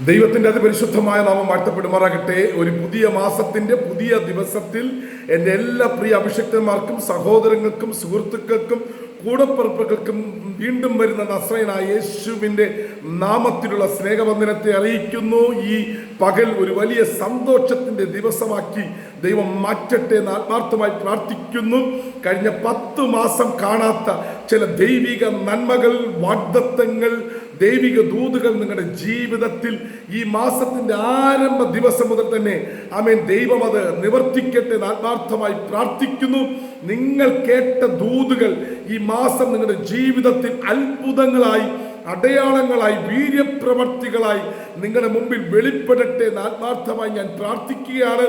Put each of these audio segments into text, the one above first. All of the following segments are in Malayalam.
ദൈവത്തിന്റെ അതിപരിശുദ്ധമായ നാമം വാഴ്ത്തപ്പെടുമാറാകട്ടെ. ഒരു പുതിയ മാസത്തിന്റെ പുതിയ ദിവസത്തിൽ എന്റെ എല്ലാ പ്രിയ അഭിഷക്തന്മാർക്കും സഹോദരങ്ങൾക്കും സുഹൃത്തുക്കൾക്കും കൂടപ്പറപ്പുകൾക്കും വീണ്ടും വരുന്ന നസ്രയനായ യേശുവിന്റെ നാമത്തിലുള്ള സ്നേഹവന്ദനത്തെ അറിയിക്കുന്നു. ഈ പകൽ ഒരു വലിയ സന്തോഷത്തിന്റെ ദിവസമാക്കി ദൈവം മാറ്റട്ടെ എന്ന് ആത്മാർത്ഥമായി പ്രാർത്ഥിക്കുന്നു. കഴിഞ്ഞ പത്ത് മാസം കാണാത്ത ചില ദൈവിക നന്മകൾ വാഗ്ദത്തങ്ങൾ ദൈവിക ദൂതുകൾ നിങ്ങളുടെ ജീവിതത്തിൽ ഈ മാസത്തിന്റെ ആരംഭ ദിവസം മുതൽ തന്നെ ആമേൻ ദൈവം അത് നിവർത്തിക്കട്ടെ ആത്മാർത്ഥമായി പ്രാർത്ഥിക്കുന്നു. നിങ്ങൾ കേട്ട ദൂതുകൾ ഈ മാസം നിങ്ങളുടെ ജീവിതത്തിൽ അത്ഭുതങ്ങളായി അടയാളങ്ങളായി വീര്യപ്രവർത്തികളായി നിങ്ങളുടെ മുമ്പിൽ വെളിപ്പെടട്ടെ എന്ന് ആത്മാർത്ഥമായി ഞാൻ പ്രാർത്ഥിക്കുകയാണ്.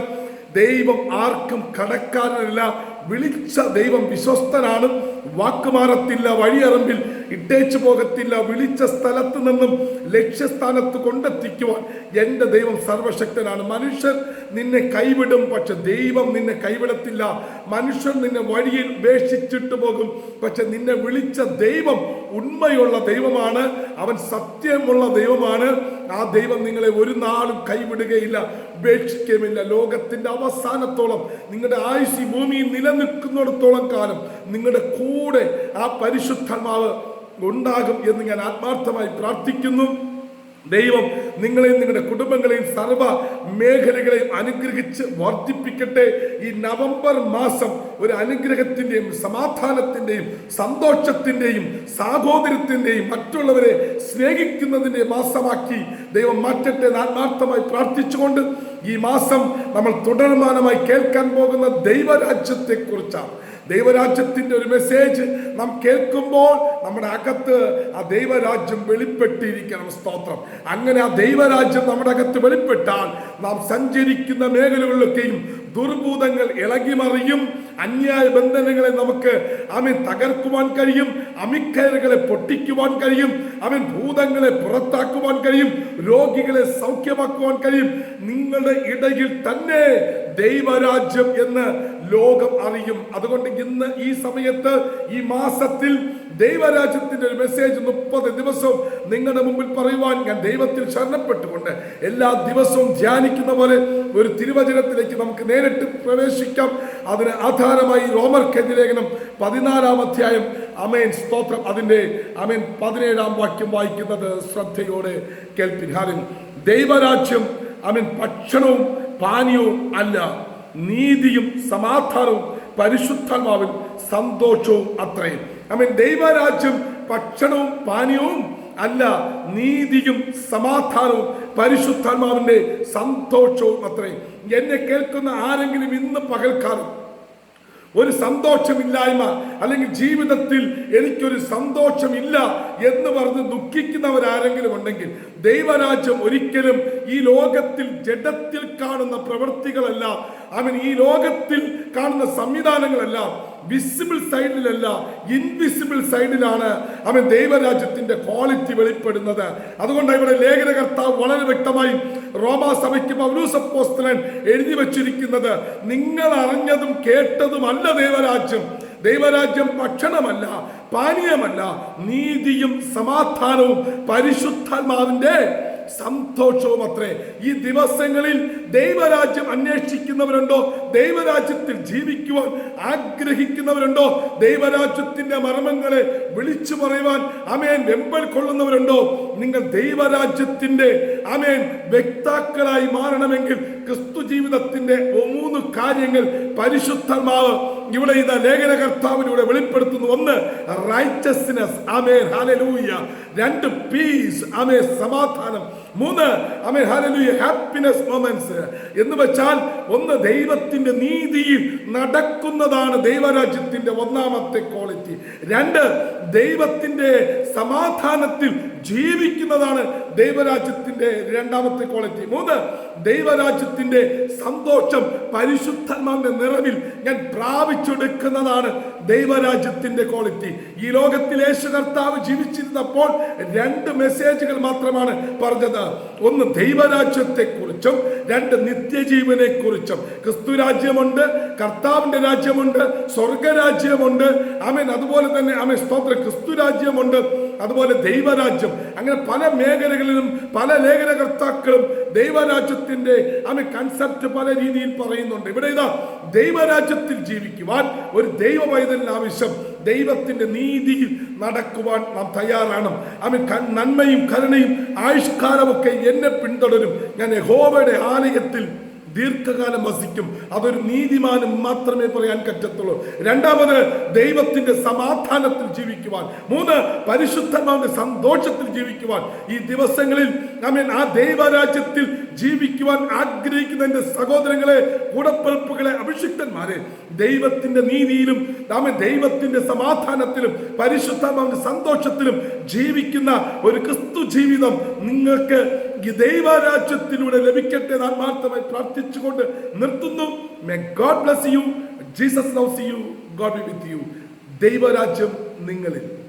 ദൈവം ആർക്കും കടക്കാരനല്ല വിളിച്ച ദൈവം വിശ്വസ്തനാണ്. വാക്കുമാറത്തില്ല വഴിയറമ്പിൽ ഇട്ടേച്ചു പോകത്തില്ല വിളിച്ച സ്ഥലത്ത് നിന്നും ലക്ഷ്യസ്ഥാനത്ത് കൊണ്ടെത്തിക്കുവാൻ എന്റെ ദൈവം സർവശക്തനാണ്. മനുഷ്യർ നിന്നെ കൈവിടും പക്ഷെ ദൈവം നിന്നെ കൈവിടത്തില്ല. മനുഷ്യർ നിന്നെ വഴിയിൽ ഉപേക്ഷിച്ചിട്ട് പോകും പക്ഷെ നിന്നെ വിളിച്ച ദൈവം ഉണ്മയുള്ള ദൈവമാണ്. അവൻ സത്യമുള്ള ദൈവമാണ്. ആ ദൈവം നിങ്ങളെ ഒരു നാളും കൈവിടുകയില്ല ഉപേക്ഷിക്കുകയുമില്ല ലോകത്തിന്റെ അവസാനത്തോളം നിങ്ങളുടെ ആയുസ് ഭൂമി ഭൂമിയിൽ നിലനിൽക്കുന്നിടത്തോളം കാലം നിങ്ങളുടെ കൂടെ ആ പരിശുദ്ധമാവ് ഉണ്ടാകും എന്ന് ഞാൻ ആത്മാർത്ഥമായി പ്രാർത്ഥിക്കുന്നു. ദൈവം നിങ്ങളെയും നിങ്ങളുടെ കുടുംബങ്ങളെയും സർവ മേഖലകളെയും അനുഗ്രഹിച്ച് വർദ്ധിപ്പിക്കട്ടെ. ഈ നവംബർ മാസം ഒരു അനുഗ്രഹത്തിന്റെയും സമാധാനത്തിന്റെയും സന്തോഷത്തിന്റെയും സാഹോദര്യത്തിന്റെയും മറ്റുള്ളവരെ സ്നേഹിക്കുന്നതിന്റെ മാസമാക്കി ദൈവം മാറ്റട്ടെ ആത്മാർത്ഥമായി പ്രാർത്ഥിച്ചുകൊണ്ട് ഈ മാസം നമ്മൾ തുടർമാനമായി കേൾക്കാൻ പോകുന്ന ദൈവരാജ്യത്തെക്കുറിച്ചാണ്. ദൈവരാജ്യത്തിന്റെ ഒരു മെസ്സേജ് നാം കേൾക്കുമ്പോൾ നമ്മുടെ അകത്ത് ആ ദൈവരാജ്യം വെളിപ്പെട്ടിരിക്കണം. സ്തോത്രം. അങ്ങനെ ആ ദൈവരാജ്യം നമ്മുടെ അകത്ത് വെളിപ്പെട്ടാൽ നാം സഞ്ചരിക്കുന്ന മേഖലകളിലൊക്കെയും ദുർഭൂതങ്ങൾ ഇളകിമറിയും അന്യായ ബന്ധനങ്ങളെ നമുക്ക് അവൻ തകർക്കുവാൻ കഴിയും അമിക്കയറുകളെ പൊട്ടിക്കുവാൻ കഴിയും അവൻ ഭൂതങ്ങളെ പുറത്താക്കുവാൻ കഴിയും രോഗികളെ സൗഖ്യമാക്കുവാൻ കഴിയും. നിങ്ങളുടെ ഇടയിൽ തന്നെ ദൈവരാജ്യം എന്ന് ലോകം അറിയും. അതുകൊണ്ട് ഇന്ന് ഈ സമയത്ത് ഈ മാസത്തിൽ ദൈവരാജ്യത്തിന്റെ ഒരു മെസ്സേജ് മുപ്പത് ദിവസവും നിങ്ങളുടെ മുമ്പിൽ പറയുവാൻ ഞാൻ ദൈവത്തിൽ ശരണപ്പെട്ടുകൊണ്ട് എല്ലാ ദിവസവും ധ്യാനിക്കുന്ന പോലെ ഒരു തിരുവചനത്തിലേക്ക് നമുക്ക് നേരിട്ട് പ്രവേശിക്കാം. അതിന് ആധാരമായി റോമർ ലേഖനം പതിനാലാം അധ്യായം. അമേൻ സ്തോത്രം. അതിന്റെ അമേൻ പതിനേഴാം വാക്യം വായിക്കുന്നത് ശ്രദ്ധയോടെ കേൾപ്പിൻ. ദൈവരാജ്യം അമേൻ ഭക്ഷണവും പാനീയവും അല്ല നീതിയും സമാധാനവും പരിശുദ്ധാത്മാവിൽ സന്തോഷവും അത്രയും. അമീൻ. ദൈവരാജ്യം ഭക്ഷണവും പാനീയവും അല്ല നീതിയും സമാധാനവും പരിശുദ്ധാത്മാവിന്റെ സന്തോഷവും അത്രയും. എന്നെ കേൾക്കുന്ന ആരെങ്കിലും ഇന്ന് പകൽക്കാലം ഒരു സന്തോഷമില്ലായ്മ അല്ലെങ്കിൽ ജീവിതത്തിൽ എനിക്കൊരു സന്തോഷമില്ല എന്ന് പറഞ്ഞ് ദുഃഖിക്കുന്നവരാരെങ്കിലും ഉണ്ടെങ്കിൽ ദൈവരാജ്യം ഒരിക്കലും ഈ ലോകത്തിൽ ജഡത്തിൽ കാണുന്ന പ്രവൃത്തികളല്ല. അവൻ ഈ ലോകത്തിൽ കാണുന്ന സംവിധാനങ്ങളെല്ലാം. വിസിബിൾ സൈഡിലല്ല ഇൻവിസിബിൾ സൈഡിലാണ് അവൻ ദൈവരാജ്യത്തിന്റെ ക്വാളിറ്റി വെളിപ്പെടുന്നത്. അതുകൊണ്ട് ഇവിടെ ലേഖനകർത്താവ് വളരെ വ്യക്തമായി റോമാ സഭയ്ക്ക് പൗലൂസപ്പോസ്തലൻ എഴുതി വച്ചിരിക്കുന്നത് നിങ്ങൾ അറിഞ്ഞതും കേട്ടതുമല്ല ദൈവരാജ്യം. ദൈവരാജ്യം ഭക്ഷണമല്ല പാനീയമല്ല നീതിയും സമാധാനവും പരിശുദ്ധാത്മാവിന്റെ സന്തോഷവും അത്രേ ഈ ദിവസങ്ങളിൽ ദൈവരാജ്യം അന്വേഷിക്കുന്നവരുണ്ടോ? ദൈവരാജ്യത്തിൽ ജീവിക്കുവാൻ ആഗ്രഹിക്കുന്നവരുണ്ടോ? ദൈവരാജ്യത്തിന്റെ മർമ്മങ്ങളെ വിളിച്ചു പറയുവാൻ അമേൻ വെമ്പൽ കൊള്ളുന്നവരുണ്ടോ? നിങ്ങൾ ദൈവരാജ്യത്തിന്റെ അമേൻ വ്യക്താക്കളായി മാറണമെങ്കിൽ ക്രിസ്തു ജീവിതത്തിന്റെ മൂന്ന് കാര്യങ്ങൾ പരിശുദ്ധമാവ് ഇവിടെ ഇത് ലേഖന കർത്താവിലൂടെ വെളിപ്പെടുത്തുന്നു. ഒന്ന് റൈറ്റസ്നെസ് അമേ ഹാലലൂയ രണ്ട് പീസ് അമേ സമാധാനം. മൂന്ന് അമേ ഹാലലൂയ ഹാപ്പിനെസ് മൊമെന്റ്സ് എന്ന് വെച്ചാൽ ഒന്ന് ദൈവത്തിന്റെ നീതിയിൽ നടക്കുന്നതാണ് ദൈവരാജ്യത്തിന്റെ ഒന്നാമത്തെ ക്വാളിറ്റി രണ്ട് ദൈവത്തിന്റെ സമാധാനത്തിൽ ജീവിക്കുന്നതാണ് ദൈവരാജ്യത്തിന്റെ രണ്ടാമത്തെ ക്വാളിറ്റി. മൂന്ന് ദൈവരാജ്യത്തിന്റെ സന്തോഷം പരിശുദ്ധന്മാരുടെ നിറവിൽ ഞാൻ പ്രാപിച്ചെടുക്കുന്നതാണ് ദൈവരാജ്യത്തിന്റെ ക്വാളിറ്റി. ഈ ലോകത്തിൽ യേശു കർത്താവ് ജീവിച്ചിരുന്നപ്പോൾ രണ്ട് മെസ്സേജുകൾ മാത്രമാണ് പറഞ്ഞത്. ഒന്ന് ദൈവരാജ്യത്തെക്കുറിച്ചും രണ്ട് നിത്യജീവനെ കുറിച്ചും ക്രിസ്തു രാജ്യമുണ്ട് കർത്താവിന്റെ രാജ്യമുണ്ട് സ്വർഗരാജ്യമുണ്ട് അമേൻ അതുപോലെ തന്നെ അമേ സ്തോത്ര. ക്രിസ്തു രാജ്യമുണ്ട് അതുപോലെ ദൈവരാജ്യം. അങ്ങനെ പല മേഖലകളിലും പല ലേഖനകർത്താക്കളും ദൈവരാജ്യത്തിന്റെ ആമേ കൺസെപ്റ്റ് പല രീതിയിൽ പറയുന്നുണ്ട്. ഇവിടെ ഇതാ ദൈവരാജ്യത്തിൽ ജീവിക്കുവാൻ ഒരു ദൈവ ആവശ്യം. ദൈവത്തിന്റെ നീതിയിൽ നടക്കുവാൻ നാം തയ്യാറാണ്. അവൻ നന്മയും കരുണയും ആവിഷ്കാരമൊക്കെ എന്നെ പിന്തുടരും. ഞാൻ യഹോവയുടെ ആലയത്തിൽ ദീർഘകാലം വസിക്കും. അതൊരു നീതിമാനും മാത്രമേ പറയാൻ പറ്റത്തുള്ളൂ. രണ്ടാമത് ദൈവത്തിന്റെ സമാധാനത്തിൽ ജീവിക്കുവാൻ. മൂന്ന് പരിശുദ്ധമാവിന്റെ സന്തോഷത്തിൽ ജീവിക്കുവാൻ. ഈ ദിവസങ്ങളിൽ ആമേൻ ആ ദൈവരാജ്യത്തിൽ ജീവിക്കുവാൻ ആഗ്രഹിക്കുന്ന എന്റെ സഹോദരങ്ങളെ കൂടപ്പിറപ്പുകളെ അഭിഷിക്തന്മാരെ ദൈവത്തിന്റെ നീതിയിലും ആമേൻ ദൈവത്തിന്റെ സമാധാനത്തിലും പരിശുദ്ധമാവിന്റെ സന്തോഷത്തിലും ജീവിക്കുന്ന ഒരു ക്രിസ്തു ജീവിതം നിങ്ങൾക്ക് ദൈവരാജ്യത്തിലൂടെ ലഭിക്കട്ടെ എന്ന് ആത്മാർത്ഥമായി പ്രാർത്ഥിച്ചുകൊണ്ട് നിർത്തുന്നു. May God bless you Jesus loves you God with you ദൈവരാജ്യം നിങ്ങളിൽ.